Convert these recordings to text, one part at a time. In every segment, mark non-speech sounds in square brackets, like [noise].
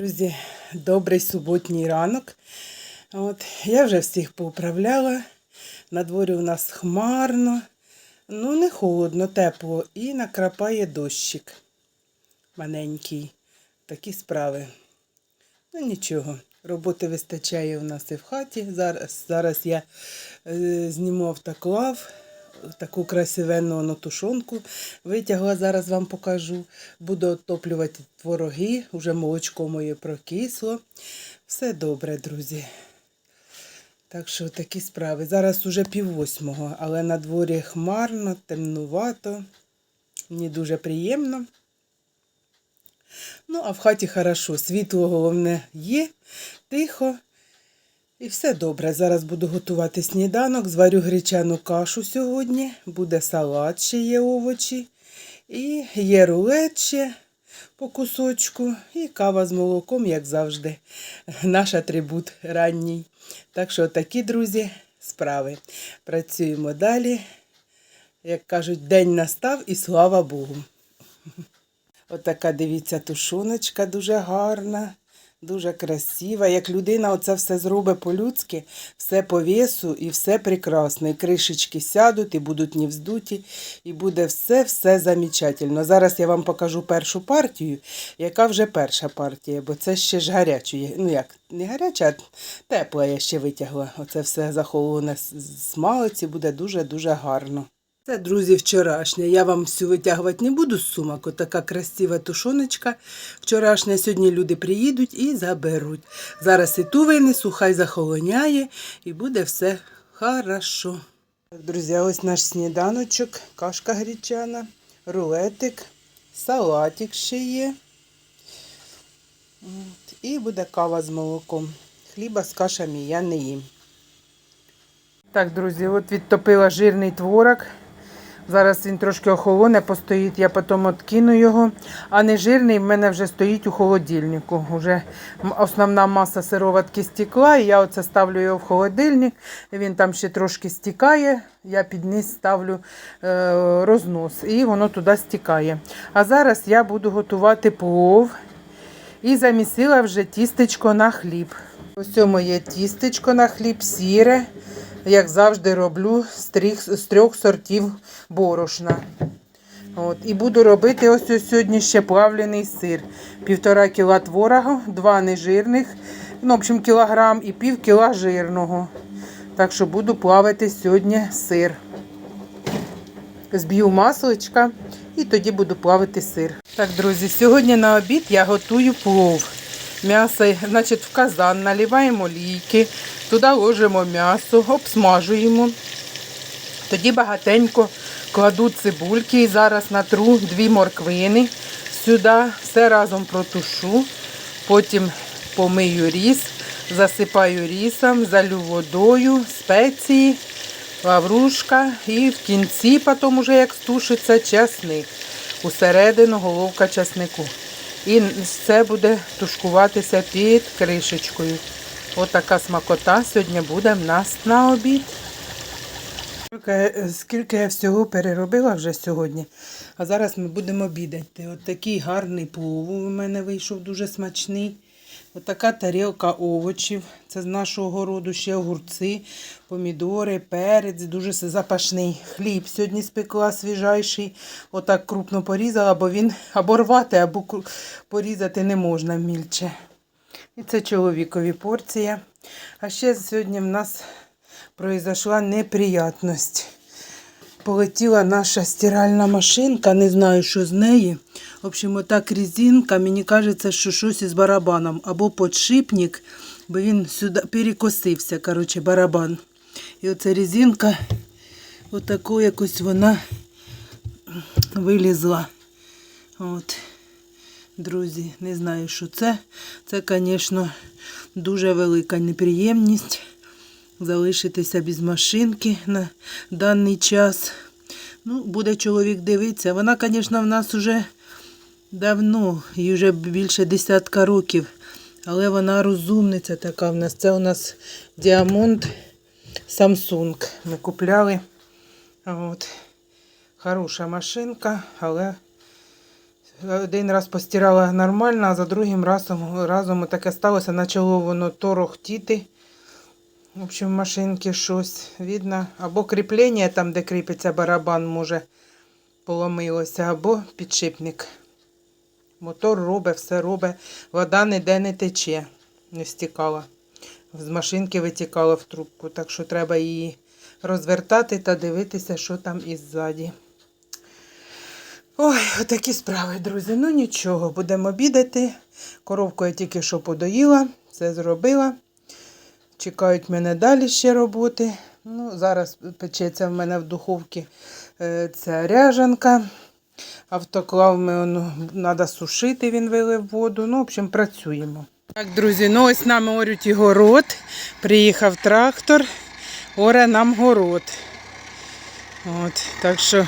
Друзі, добрий суботній ранок. От, я вже всіх поуправляла. На дворі у нас хмарно, ну не холодно, тепло і накрапає дощик маленький. Такі справи. Ну нічого, роботи вистачає у нас і в хаті. Зараз, зараз я е, зніму автоклав, таку красивенну тушонку витягла, зараз вам покажу. Буду отоплювати твороги, вже молочко моє прокисло. Все добре, друзі. Так що такі справи. Зараз уже пів восьмого, але на дворі хмарно, темнувато. Мені дуже приємно. Ну, а в хаті хорошо. Світло головне є, тихо. І все добре. Зараз буду готувати сніданок. Зварю гречану кашу сьогодні. Буде салат, ще є овочі. І є рулет ще по кусочку. І кава з молоком, як завжди. Наш атрибут ранній. Так що такі, друзі, справи. Працюємо далі. Як кажуть, день настав і слава Богу. Отака, дивіться, тушоночка дуже гарна, дуже красива. Як людина оце все зробить по-людськи, все по весу і все прекрасно. І кришечки сядуть, і будуть не і буде все-все замечательно. Зараз я вам покажу першу партію, яка вже перша партія, бо це ще ж гаряча. Ну як, не гаряча, а тепла я ще витягла. Оце все захолоне з смалиці, буде дуже-дуже гарно. Це, друзі, вчорашня. Я вам всю витягувати не буду з сумок. Отака красива тушоночка. Вчорашня сьогодні люди приїдуть і заберуть. Зараз і ту винесу, хай захолоняє і буде все хорошо. Друзі, ось наш сніданочок, кашка гречана, рулетик, салатик ще є. І буде кава з молоком. Хліба з кашами я не їм. Так, друзі, от відтопила жирний творог. Зараз він трошки охолоне, постоїть, я потім откину його. А не жирний в мене вже стоїть у холодильнику. Уже основна маса сироватки стекла, і я оце ставлю його в холодильник. Він там ще трошки стікає. Я під низ ставлю е, рознос і воно туди стікає. А зараз я буду готувати плов і замісила вже тістечко на хліб. Ось моє тістечко на хліб сіре. Як завжди роблю з трьох, з трьох сортів борошна. От. І буду робити ось, ось сьогодні ще плавлений сир. Півтора кіла творогу, два нежирних, ну, в общем, кілограм і пів кіла жирного. Так що буду плавити сьогодні сир. Зб'ю масличка і тоді буду плавити сир. Так, друзі, сьогодні на обід я готую плов. М'ясо, значить, в казан наливаємо олійки, туди ложимо м'ясо, обсмажуємо. Тоді багатенько кладу цибульки і зараз натру дві морквини. Сюди все разом протушу, потім помию ріс, засипаю рісом, залю водою, спеції, лаврушка і в кінці, потім уже як стушиться, часник. Усередину головка часнику. І все буде тушкуватися під кришечкою. Отака смакота сьогодні буде в нас на обід. Скільки, я всього переробила вже сьогодні, а зараз ми будемо обідати. От такий гарний плов у мене вийшов дуже смачний. От така тарілка овочів. Це з нашого городу ще огурці, помідори, перець, дуже запашний. Хліб сьогодні спекла свіжайший. Отак крупно порізала, бо він або рвати, або порізати не можна мільче. І це чоловікові порція. А ще сьогодні в нас произошла неприятність. Полетіла наша стиральна машинка, не знаю, що з неї. В общем, отак резинка, мені кажеться, що щось із барабаном. Або подшипник, бо він сюди перекосився, коротше, барабан. І оця резинка, отаку якось вона вилізла. От. Друзі, не знаю, що це. Це, звісно, дуже велика неприємність залишитися без машинки на даний час. Ну, буде чоловік дивитися. Вона, звісно, в нас вже давно, їй вже більше десятка років. Але вона розумниця така в нас. Це у нас діамонт Samsung. Ми купляли. От. Хороша машинка, але Один раз постирала нормально, а за другим разом, разом таке сталося, почало воно торохтіти. В общем, в машинки щось видно. Або кріплення там, де кріпиться барабан, може, поломилося, або підшипник. Мотор робить, все робить. Вода ніде не тече, не стікала. З машинки витікала в трубку, так що треба її розвертати та дивитися, що там іззаді. Ой, отакі справи, друзі. Ну нічого, будемо обідати. Коровку я тільки що подоїла, все зробила. Чекають мене далі ще роботи. Ну, зараз печеться в мене в духовці е, ця ряжанка. Автоклав треба сушити, він вилив воду. Ну, в общем, працюємо. Так, друзі, ну ось нам орють і город. Приїхав трактор, оре нам город. От, так що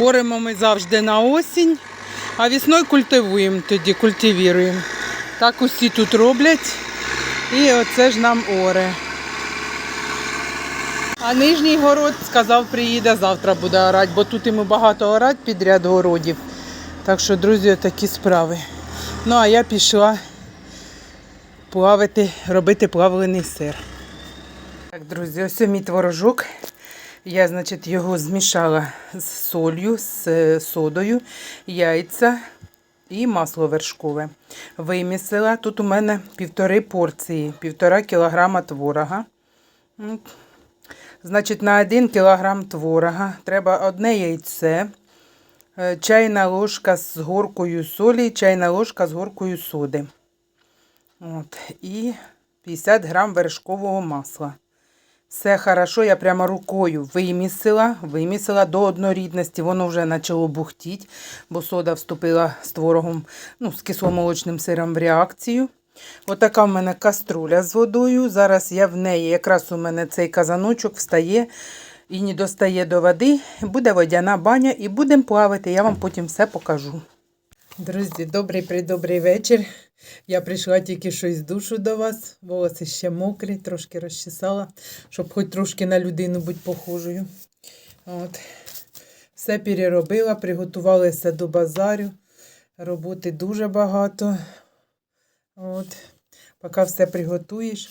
оремо ми завжди на осінь, а весною культивуємо тоді, культивіруємо. Так усі тут роблять. І оце ж нам оре. А нижній город сказав, приїде завтра буде орати, бо тут йому багато орать підряд городів. Так що, друзі, такі справи. Ну, а я пішла плавити, робити плавлений сир. Так, друзі, ось мій творожок. Я, значить, його змішала з солью, з е, содою, яйця і масло вершкове. Вимісила. Тут у мене півтори порції, півтора кілограма творога. Значить, на 1 кілограм творога треба одне яйце, е, чайна ложка з горкою солі, чайна ложка з горкою соди. От, і 50 грам вершкового масла. Все хорошо, я прямо рукою вимісила, вимісила до однорідності. Воно вже почало бухтіти, бо сода вступила з творогом, ну, з кисломолочним сиром в реакцію. Отака в мене каструля з водою. Зараз я в неї, якраз у мене цей казаночок встає і не достає до води. Буде водяна баня і будемо плавати. Я вам потім все покажу. Друзі, добрий придобрий вечір. Я прийшла тільки що із душу до вас. Волоси ще мокрі, трошки розчесала, щоб хоч трошки на людину бути похожою. От. Все переробила, приготувалася до базарю. Роботи дуже багато. От. Поки все приготуєш.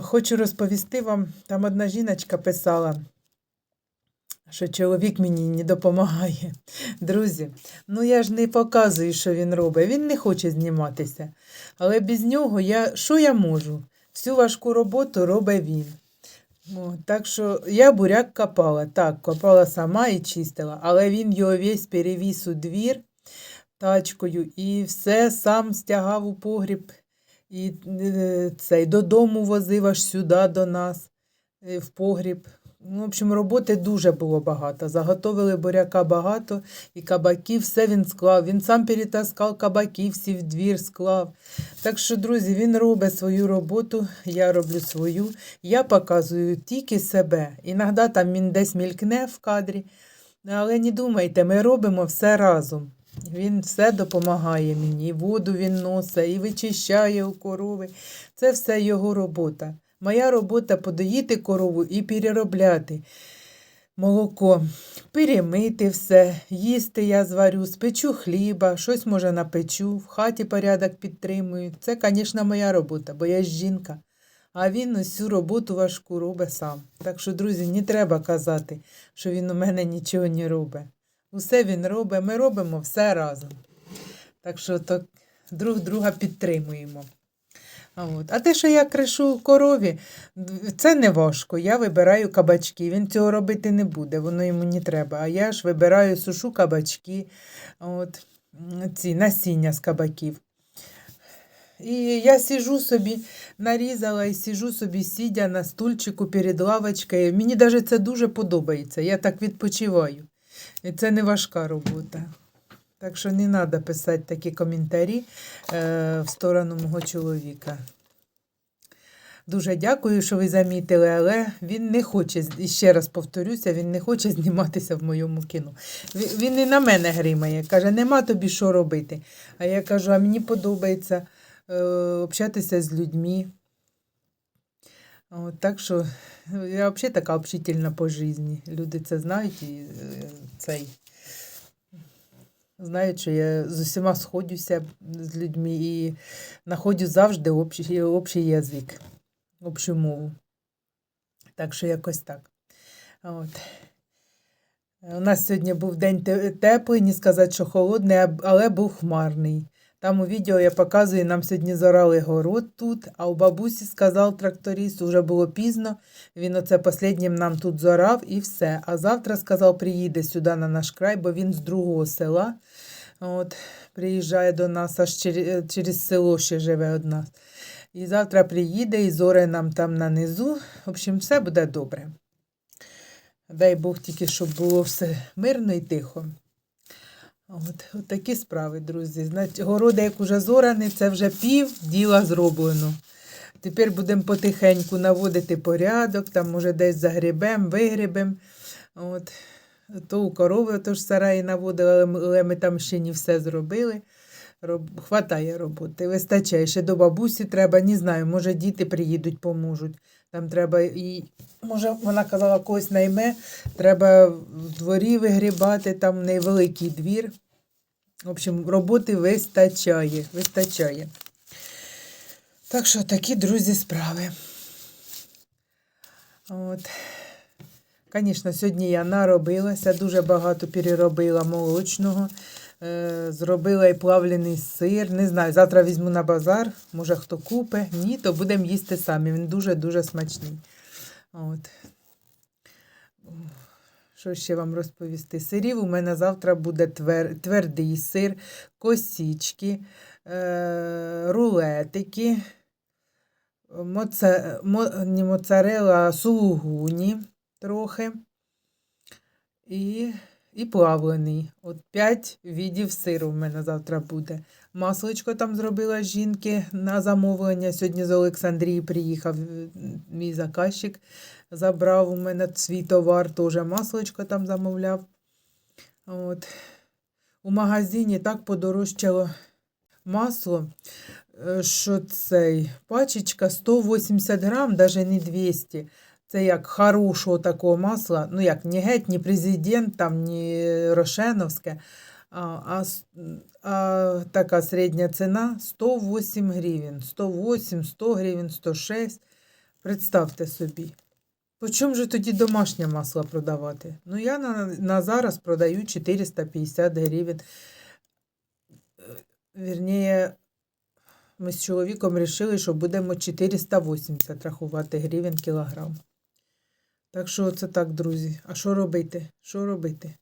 Хочу розповісти вам, там одна жіночка писала, що чоловік мені не допомагає. Друзі, ну я ж не показую, що він робить. Він не хоче зніматися. Але без нього я що я можу? Всю важку роботу робить він. О, так що я буряк копала. Так, копала сама і чистила, але він його весь перевіз у двір тачкою і все сам стягав у погріб. І е, цей додому возив аж сюди до нас, е, в погріб. Ну, в общем, роботи дуже було багато. Заготовили буряка багато, і кабаків все він склав. Він сам перетаскав кабаків, всі в двір склав. Так що, друзі, він робить свою роботу, я роблю свою. Я показую тільки себе. Іноді там він десь мількне в кадрі. Але не думайте, ми робимо все разом. Він все допомагає мені. І воду він носить, і вичищає у корови. Це все його робота. Моя робота подоїти корову і переробляти молоко, перемити все, їсти я зварю, спечу хліба, щось може напечу, в хаті порядок підтримую. Це, звісно, моя робота, бо я ж жінка. А він усю роботу важку робить сам. Так що, друзі, не треба казати, що він у мене нічого не робить. Усе він робить, ми робимо все разом. Так що то друг друга підтримуємо. От. а те, що я кришу корові, це не важко. Я вибираю кабачки. Він цього робити не буде, воно йому не треба. А я ж вибираю сушу кабачки, от, ці насіння з кабаків. І я сижу собі, нарізала і сижу собі, сидя на стульчику перед лавочкою. Мені навіть це дуже подобається. Я так відпочиваю. І це не важка робота. Так що не треба писати такі коментарі е, в сторону мого чоловіка. Дуже дякую, що ви замітили, але він не хоче, і ще раз повторюся, він не хоче [laughs] зніматися в моєму кіно. Він, і на мене гримає, каже, нема тобі що робити. А я кажу, а мені подобається е, общатися з людьми. От, так що я взагалі така общительна по житті. Люди це знають і е, цей. Знають, що я з усіма сходюся з людьми і знаходжу завжди общий, общий язик, общу мову. Так що якось так. От. У нас сьогодні був день теплий, не сказати, що холодний, але був хмарний. Там у відео я показую, нам сьогодні зорали город тут, а у бабусі сказав тракторист, уже було пізно, він оце останнім нам тут зорав і все. А завтра сказав, приїде сюди на наш край, бо він з другого села. От, приїжджає до нас, аж через, через село ще живе од нас. І завтра приїде і зоре нам там нанизу. В общем, все буде добре. Дай Бог тільки, щоб було все мирно і тихо. От, от такі справи, друзі. Значить, городи, як уже зорані, це вже пів діла зроблено. Тепер будемо потихеньку наводити порядок, там може десь загрібем, вигрібем. От. То у корови тож сараї наводили, але ми- там ще не все зробили. Роб... Хватає роботи, вистачає. Ще до бабусі треба, не знаю, може діти приїдуть, поможуть. Там треба і, може, вона казала, когось найме, треба в дворі вигрібати, там невеликий двір. В общем, роботи вистачає, вистачає. Так що такі, друзі, справи. От. Звісно, сьогодні я наробилася, дуже багато переробила молочного. Е, зробила і плавлений сир. Не знаю, завтра візьму на базар, може хто купить. Ні, то будемо їсти самі. Він дуже-дуже смачний. От. Що ще вам розповісти? Сирів у мене завтра буде твер, твердий сир, косічки, е, рулетики, моце, мо, не моцарела, сулугуні трохи. І, і плавлений. От п'ять видів сиру в мене завтра буде. Масличко там зробила жінки на замовлення. Сьогодні з Олександрії приїхав е, мій заказчик, забрав у мене свій товар, теж масличко там замовляв. От. У магазині так подорожчало масло, е, що цей пачечка 180 грам, навіть не 200. Це як хорошого такого масла, ну як не геть, не президент, там, не Рошеновське, а, а, а така середня ціна 108 гривень. 108, 100 гривень, 106. Представте собі. По чому же тоді домашнє масло продавати? Ну, я на, на зараз продаю 450 гривень. Е, Вірніше, ми з чоловіком вирішили, що будемо 480 рахувати гривень кілограм. Так що це так, друзі. А що робити? Що робити?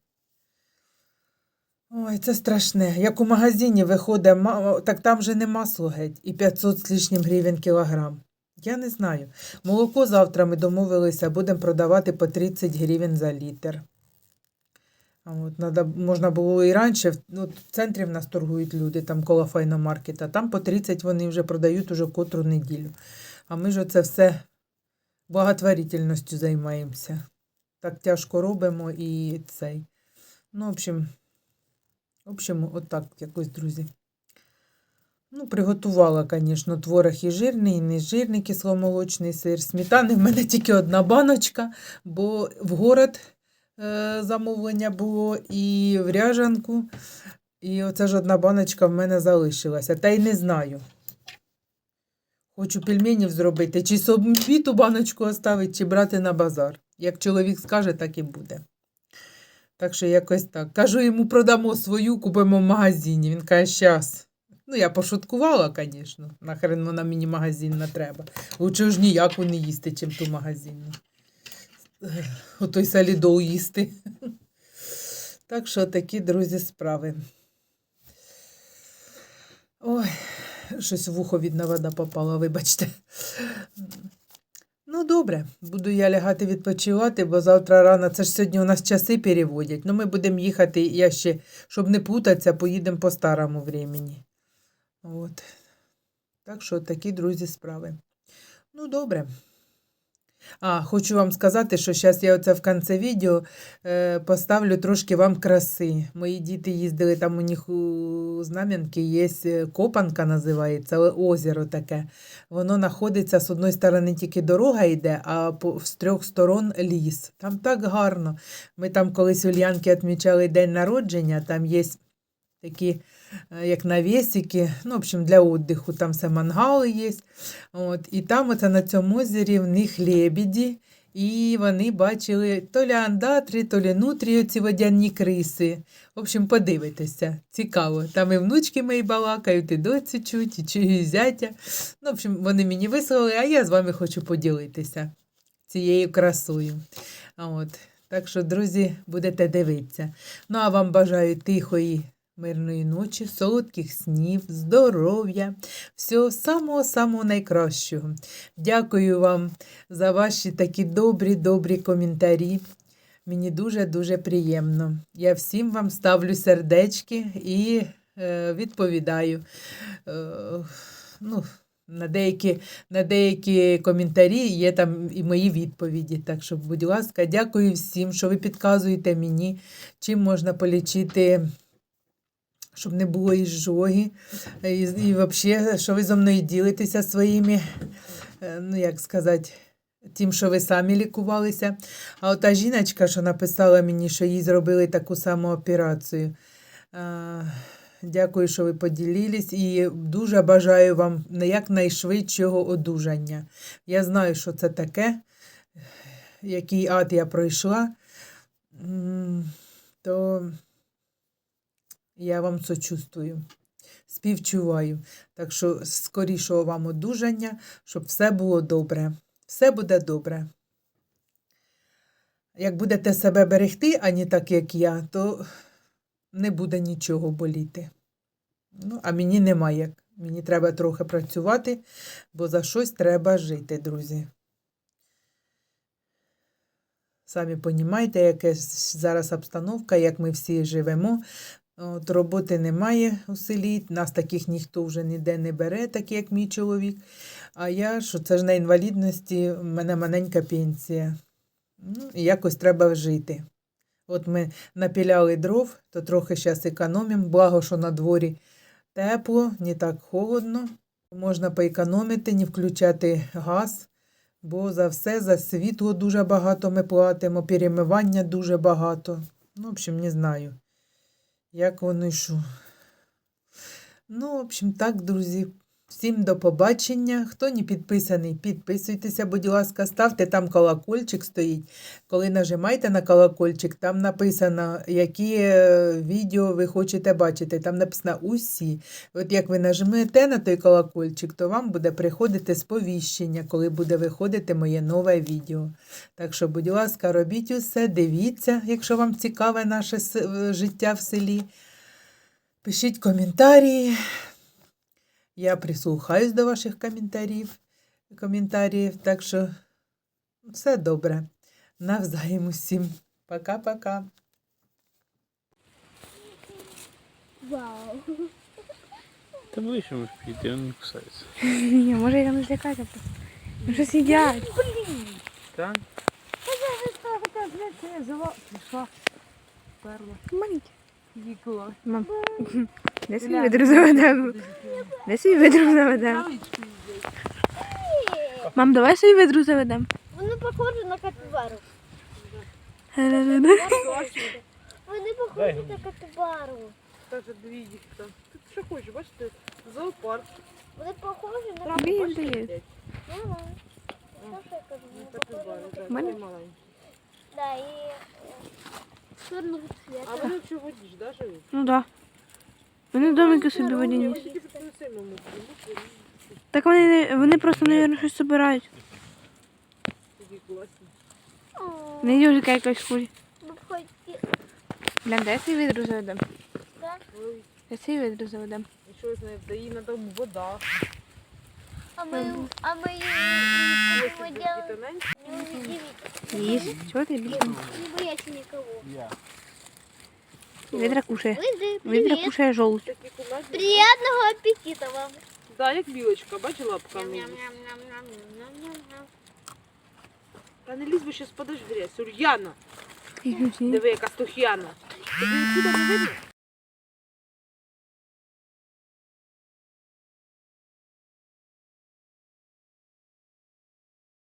Ой, це страшне. Як у магазині виходить, так там же не геть. І 500 з лишнім гривень кілограм. Я не знаю. Молоко завтра ми домовилися, будемо продавати по 30 гривень за літр. А от, надо, можна було і раніше, ну, в центрі в нас торгують люди, там коло файномаркета, там по 30 вони вже продають уже котру неділю. А ми ж оце все благотворительністю займаємося. Так тяжко робимо і цей. Ну, в общем, в общем, отак якось, друзі. Ну, приготувала, звісно, творог і жирний, і нежирний кисломолочний сир. Сметани в мене тільки одна баночка, бо в город е, замовлення було і в ряжанку. І оце ж одна баночка в мене залишилася. Та й не знаю. Хочу пельменів зробити, чи собі ту баночку оставити, чи брати на базар. Як чоловік скаже, так і буде. Так що якось так. Кажу йому, продамо свою, купимо в магазині. Він каже, щас. Ну, я пошуткувала, звісно. Нахрен вона мені магазинна треба. Лучше ж ніяку не їсти, чим ту магазинну. Отой салідол їсти. Так що такі, друзі, справи. Ой, щось в ухо від вода попала, вибачте. Ну, добре, буду я лягати відпочивати, бо завтра рано, це ж сьогодні у нас часи переводять. Ну, ми будемо їхати, я ще, щоб не путатися, поїдемо по старому времені. От. Так що такі, друзі, справи. Ну, добре. А, хочу вам сказати, що зараз я оце в кінці відео е, поставлю трошки вам краси. Мої діти їздили, там у них у Знам'янки є е, Копанка називається, озеро таке. Воно знаходиться з одної сторони тільки дорога йде, а з трьох сторон ліс. Там так гарно. Ми там колись у Лянки відмічали день народження, там є такі, як навісики, ну, в общем, для віддиху. Там все мангали є. От, і там оце на цьому озері в них лебіді. І вони бачили то лі андатрі, то лі нутрі, ці водяні криси. В общем, подивитися. Цікаво. Там і внучки мої балакають, і доці чуть, і чую зятя. Ну, в общем, вони мені вислали, а я з вами хочу поділитися цією красою. От. Так що, друзі, будете дивитися. Ну, а вам бажаю тихої, мирної ночі, солодких снів, здоров'я, всього самого-самого найкращого. Дякую вам за ваші такі добрі, добрі коментарі. Мені дуже-дуже приємно. Я всім вам ставлю сердечки і е, відповідаю. Е, ну, на деякі, на деякі коментарі є там і мої відповіді. Так що, будь ласка, дякую всім, що ви підказуєте мені, чим можна полічити, щоб не було іжоги. І, і взагалі, що ви зо мною ділитеся своїми, е, ну як сказати, тим, що ви самі лікувалися. А ота жіночка, що написала мені, що їй зробили таку саму операцію. Дякую, що ви поділились, і дуже бажаю вам якнайшвидшого одужання. Я знаю, що це таке, який ад я пройшла, то я вам сочувствую, співчуваю. Так що скорішого вам одужання, щоб все було добре. Все буде добре. Як будете себе берегти, а не так, як я, то не буде нічого боліти. Ну, а мені нема як. Мені треба трохи працювати, бо за щось треба жити, друзі. Самі розумієте, яка зараз обстановка, як ми всі живемо. От, роботи немає у селі, нас таких ніхто вже ніде не бере, так як мій чоловік. А я, що це ж на інвалідності, в мене маленька пенсія. Ну, якось треба жити. От ми напіляли дров, то трохи зараз економимо, благо, що на дворі тепло, не так холодно. Можна поекономити, не включати газ, бо за все, за світло дуже багато ми платимо, перемивання дуже багато. Ну, в общем, не знаю, як вони що. Ну, в общем, так, друзі. Всім до побачення. Хто не підписаний, підписуйтеся, будь ласка, ставте там колокольчик стоїть. Коли нажимаєте на колокольчик, там написано, які е, відео ви хочете бачити. Там написано усі. От як ви нажмете на той колокольчик, то вам буде приходити сповіщення, коли буде виходити моє нове відео. Так що, будь ласка, робіть усе, дивіться, якщо вам цікаве наше е, життя в селі. Пишіть коментарі. Я прислухаюсь до ваших коментарів, коментарів, так що все добре. Навзаєм усім. Пока-пока. Вау. Та ближче можеш підійти, він не кусається. Ні, може я не злякаюся просто. Ну щось їдять. Так? Маленькі. Мам. [laughs] Де свій ведру заведемо? Де свій ведру заведемо? Мам, давай свій ведру заведемо. Вони похожі на капібару. Вони похожі на капібару. Даже дві там. Тут що хочеш, бачите, зоопарк. Вони похожі на блін. Ага. Що ж я кажу? Вони похожі на У мене- і е, чорного цвета. А вони в воді ж, да, живуть? Ну да. Вони домики собі водяні. Принесемо йому. Так вони, вони просто, мабуть, щось збирають. Такі класні. Не южика якось хулі. ви б хоті- Блін, де свій ведру заведемо? да? Ой, Де свій ведру заведемо? і що з нею, да їй треба вода. А ми, а ми її тоненькі. неудивительно. Їсть. Чого ти? Не бояться никого. Ведра кушає. Лизи, Ведра привет. кушає жолудь. Приятного аппетита вам. Да, як білочка, бачи лапками. їсть. Ням-ням-ням-ням-ням-ням. Та не лізь, бо щас падеш в грязь. Ульяна, диви, яка стух'яна. Тобі отсюда не видно?